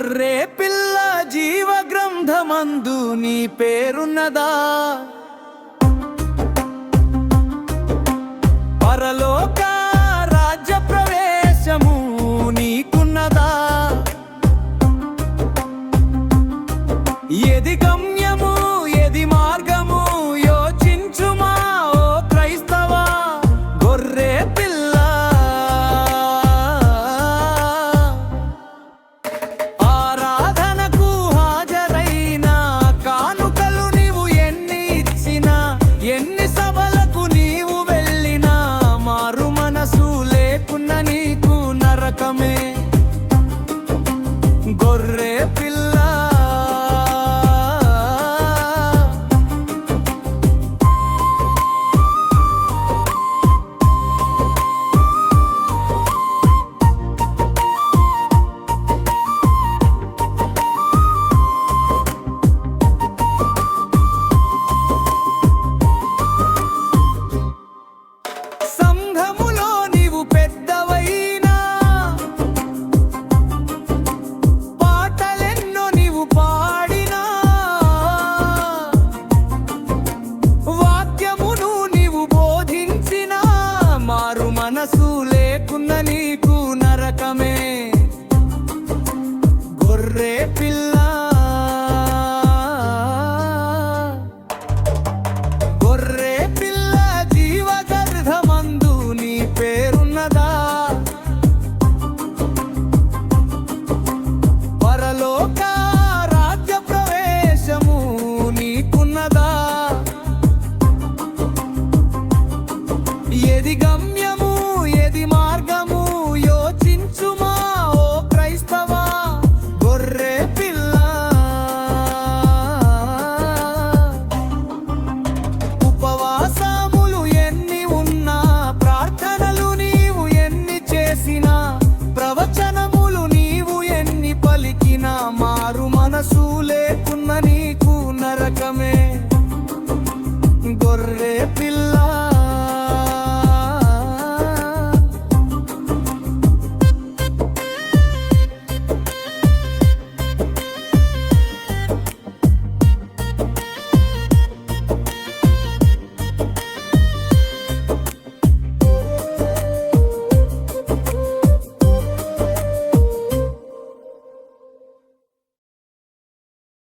గొర్రే పిల్ల జీవ గ్రంథమందు నీ పేరున్నదా? పరలోక రాజ్య ప్రవేశము నీకున్నదా? ఎదిగం లేకున్నా నీకు রাসুলে